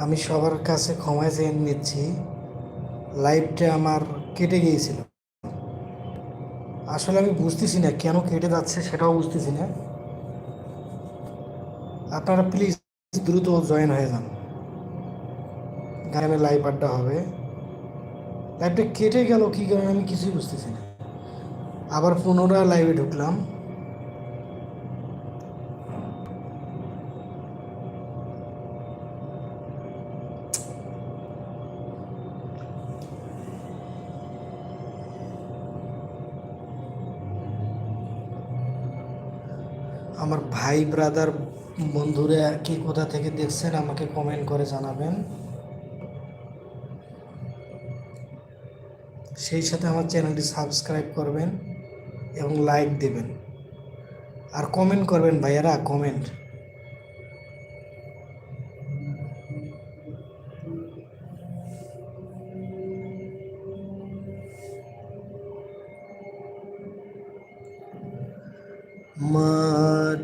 আমি সবার কাছে ক্ষমা চেয়ে নিচ্ছি। লাইফটা আমার কেটে গিয়েছিল। আসলে আমি বুঝতেছি না কেন কেটে যাচ্ছে সেটাও বুঝতেছি না। আপনারা প্লিজ দ্রুত জয়েন হয়ে যান। গানে লাইভ আড্ডা হবে। লাইভটা কেটে গেল কী কারণে আমি কিছুই বুঝতেছি না। আবার পুনরায় লাইভে ঢুকলাম। আমার ভাই ব্রাদার বন্ধুরা কি কোথা থেকে দেখছেন আমাকে কমেন্ট করে জানাবেন। সেই সাথে আমার চ্যানেলটি সাবস্ক্রাইব করবেন এবং লাইক দেবেন। আর কমেন্ট করবেন ভাইয়ারা কমেন্ট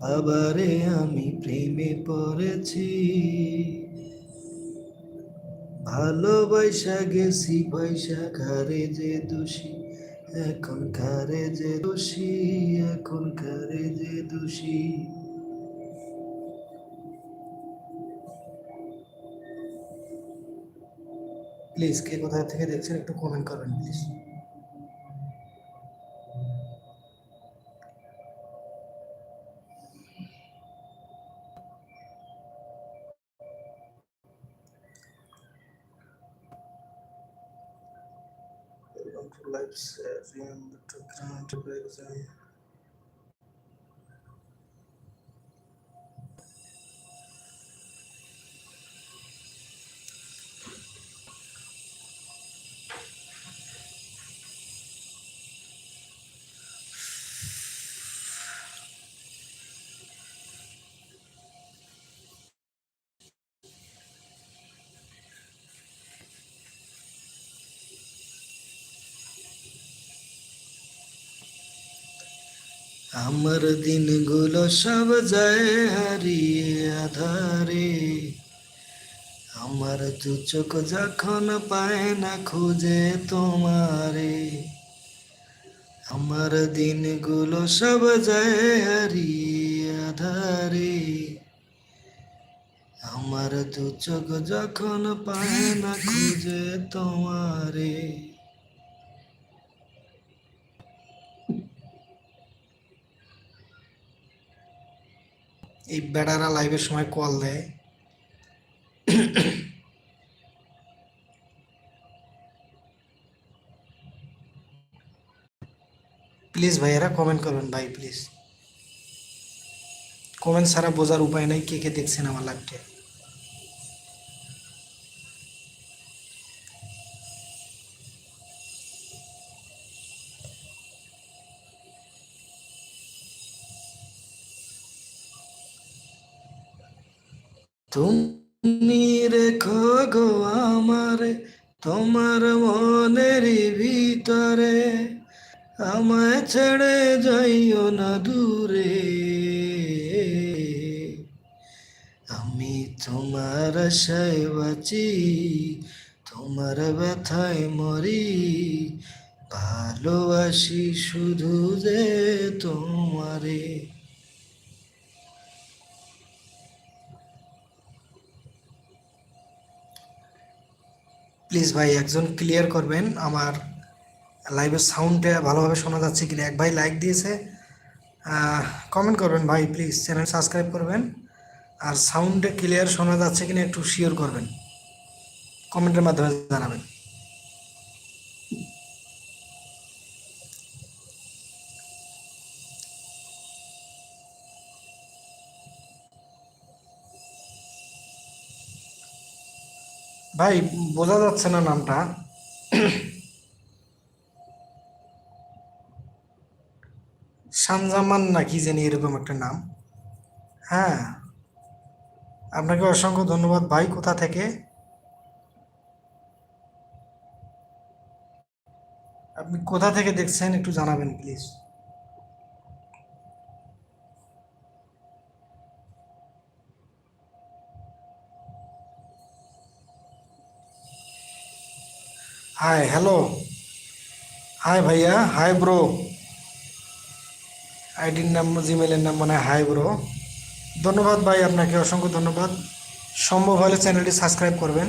বাবারে আমি প্রেমে পড়েছি। ভালোবাসা গেছি পয়সা খারে যে দোষী, এখন খারে যে দোষী, এখন খারে যে দোষী। প্লিজ কে কোথা থেকে দেখছেন একটু কমেন্ট করবেন প্লিজ। wasallam. আমার দিনগুলো সব যায় হারিয়ে আধারে। আমার দু চোখ যখন পায় না খুঁজে তোমারে। আমার দিনগুলো সব যায় হারিয়ে আধারে। আমার দু চোখ যখন পায় না খুঁজে তোমারে। এই বেড়ারা লাইভের সময় কল দেয়। প্লিজ ভাইয়েরা কমেন্ট করবেন ভাই প্লিজ কমেন্ট ছাড়া বোঝার উপায় নাই, কে কে দেখছেন আমার লাইভটা তুমি রেখো গো আমারে, তোমার মনের ভিতরে। আমায় ছেড়ে যাইও না দূরে। আমি তোমার আশায় বাঁচি, তোমার ব্যথায় মরি। ভালোবাসি শুধু যে তোমারে। প্লিজ ভাই একজন ক্লিয়ার করবেন, আমার লাইভের সাউন্ডটা ভালোভাবে শোনা যাচ্ছে কিনা। এক ভাই লাইক দিয়েছে কমেন্ট করবেন ভাই প্লিজ চ্যানেল সাবস্ক্রাইব করবেন, আর সাউন্ডে ক্লিয়ার শোনা যাচ্ছে কিনা একটু শিওর করবেন। কমেন্টের মাধ্যমে জানাবেন। ভাই, বোঝা যাচ্ছে না নামটা। শানজামান না কি জানি এরকম একটা নাম। হ্যাঁ। আপনাকে অসংখ্য ধন্যবাদ ভাই, কোথা থেকে? আপনি কোথা থেকে দেখছেন একটু জানাবেন, প্লিজ। হাই হ্যালো হাই ভাইয়া হাই ব্রো আইডির নাম জিমেলের নাম মানে হাই ব্রো ধন্যবাদ ভাই আপনাকে অসংখ্য ধন্যবাদ। সম্ভব হলে চ্যানেলটি সাবস্ক্রাইব করবেন।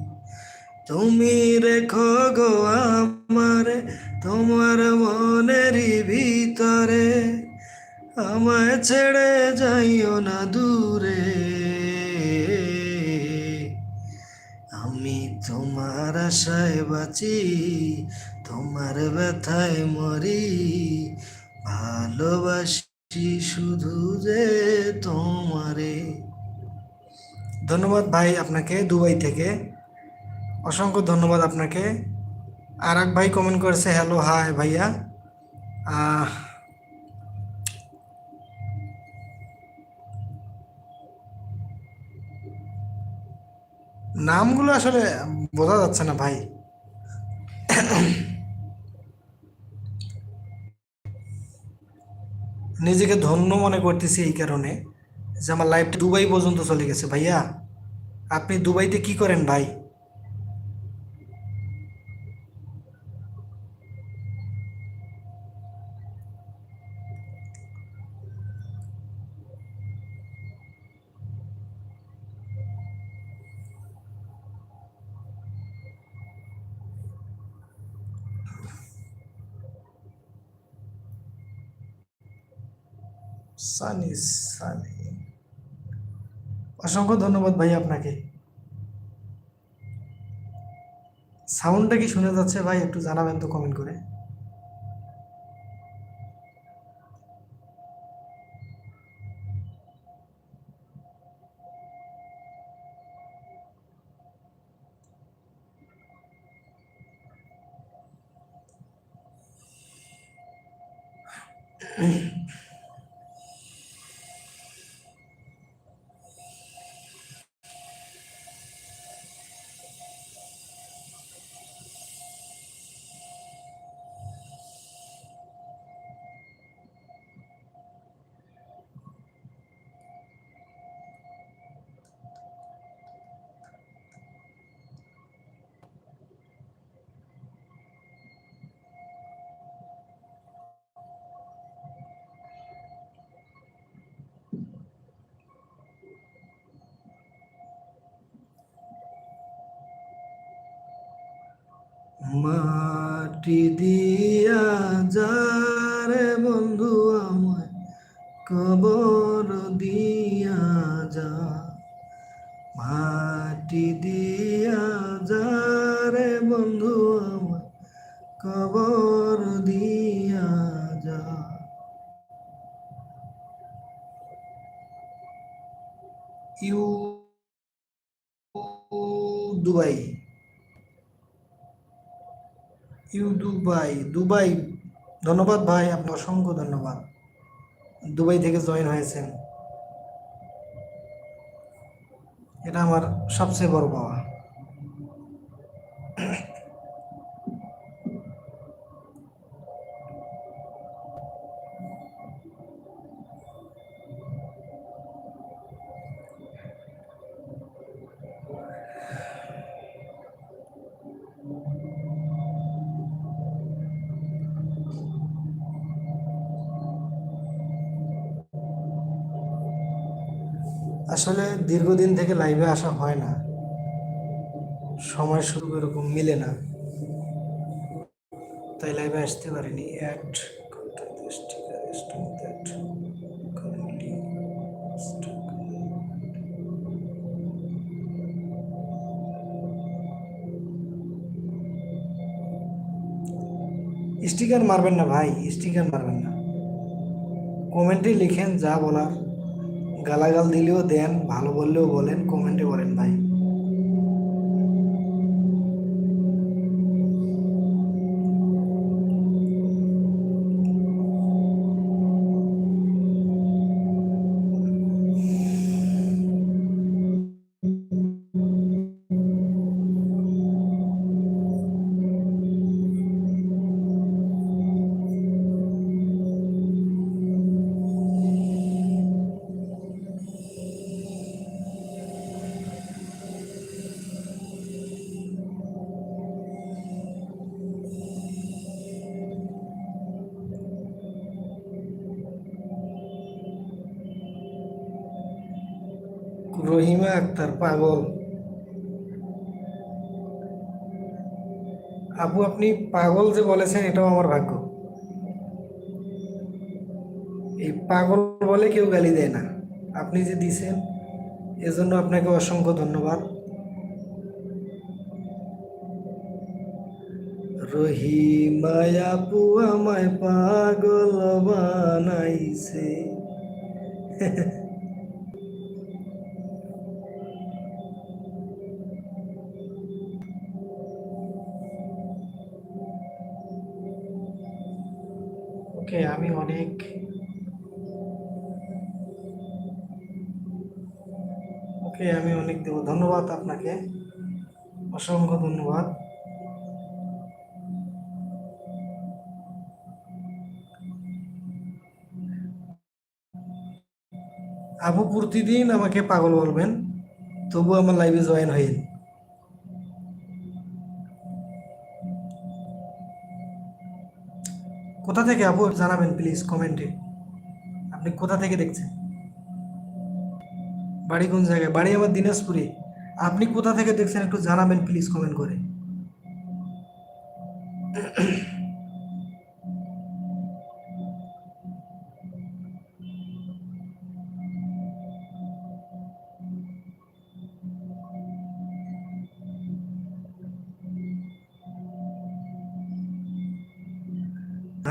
তুমি রেখো গো আমারে, তোমার মনের ভিতরে। আমায় ছেড়ে যাইও না দূরে। আমি তোমার আশায় বাঁচি, তোমার ব্যথায় মরি। ভালোবাসি শুধু যে তোমারে। ধন্যবাদ ভাই আপনাকে দুবাই থেকে। অসংখ্য ধন্যবাদ আপনাকে। আর এক ভাই কমেন্ট করেছে হ্যালো হাই ভাইয়া। নামগুলো আসলে বোঝা যাচ্ছে না ভাই। নিজেকে ধন্য মনে করতেছি এই কারণে যে আমার লাইফটা দুবাই পর্যন্ত চলে গেছে ভাইয়া। আপনি দুবাইতে কি করেন ভাই? সানি সানি। অসংখ্য ধন্যবাদ ভাই আপনাকে। সাউন্ডটা কি শুনে যাচ্ছে ভাই? একটু জানাবেন তো কমেন্ট করে। মাটি দিয়া যারে বন্ধু আমায় কবর দিয়া যা। মাটি দিয়া যারে বন্ধু আমায় কবর দিয়া যা। You Dubai. You Dubai Dubai. ধন্যবাদ ভাই আপনার অসংখ্য ধন্যবাদ। দুবাই থেকে জয়েন হয়েছেন। এটা আমার সবচেয়ে বড় পাওয়া। আসলে দীর্ঘদিন থেকে লাইভে আসা হয় না। সময় শুরু এরকম মিলে না। তাই লাইভে আসতে পারিনি। স্টিকার মারবেন না ভাই স্টিকার মারবেন না। কমেন্টে লিখেন, যা বলার। গালাগাল দিলেও দেন ভালো বললেও বলেন কমেন্টে বলেন ভাই। রহিমা আক্তার, পাগল। আপু, আপনি পাগল যে বলেছেন, এটাও আমার ভাগ্য। এই পাগল বলে কেউ গালি দেয় না। আপনি যে দিছেন, এজন্য আপনাকে অসংখ্য ধন্যবাদ। রহিমা আপু, আমায় পাগল বানাইছে। ওকে, আমি অনেক দেব। ধন্যবাদ আপনাকে। অসংখ্য ধন্যবাদ। আপু, প্রতিদিন আমাকে পাগল বলবেন তবু আমার লাইভে জয়েন হইন কোথা থেকে আপু? জানাবেন প্লিজ কমেন্টে আপনি কোথা থেকে দেখছেন? বাড়ি কোন জায়গায়? বাড়ি আমার দিনাজপুরে। আপনি কোথা থেকে দেখছেন একটু জানাবেন প্লিজ কমেন্ট করে।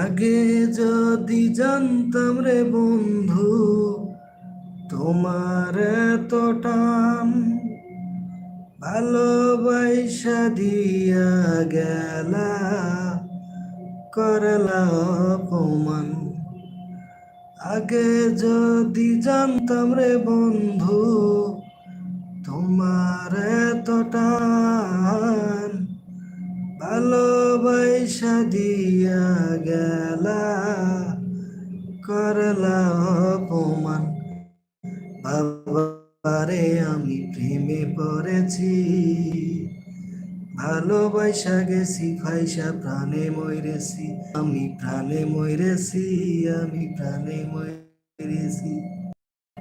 আগে যদি জানতাম রে বন্ধু তোমার এত টান ভালোবাসা দিয়া গেলা, করলা অপমান। আগে যদি জানতাম রে বন্ধু, তোমার এত টান ভালোবাসা দিয়া গেলা, করলা অপমান। ভালোবাসা গেছি ফাইসা প্রাণে মরেছি আমি প্রাণে মরেছি আমি প্রাণে মরেছি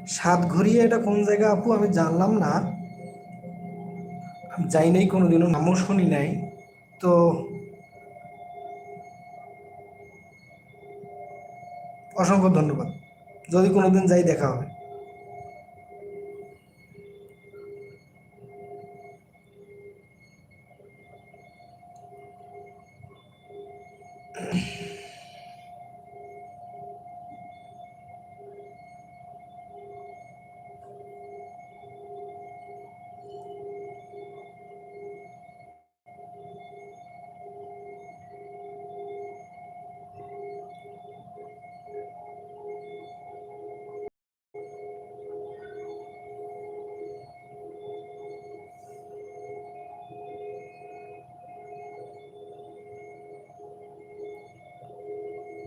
সাত ঘুরিয়ে এটা কোন জায়গা আপু? আমি জানলাম না। যাই নাই কোনোদিনও, নামও শুনি নাই। তো অসংখ্য ধন্যবাদ। যদি কোনোদিন যাই দেখা হবে।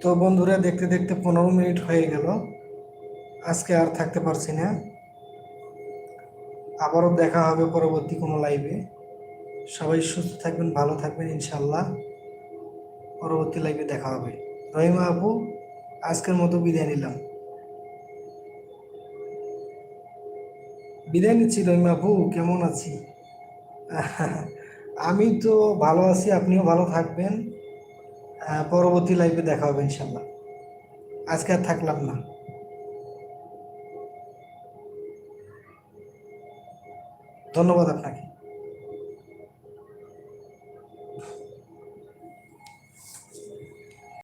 তো বন্ধুরা, দেখতে দেখতে পনেরো মিনিট হয়ে গেল। আজকে আর থাকতে পারছি না। আবারও দেখা হবে পরবর্তী কোনো লাইভে সবাই সুস্থ থাকবেন, ভালো থাকবেন ইনশাল্লাহ পরবর্তী লাইভে দেখা হবে। রহিমা আপু, আজকের মতো বিদায় নিলাম। বিদায় নিচ্ছি রহিমা আপু, কেমন আছি? আমি তো ভালো আছি, আপনিও ভালো থাকবেন। পরবর্তী লাইফে দেখা হবে ইনশাল্লাহ আজকে আর থাকলাম না। ধন্যবাদ আপনাকে।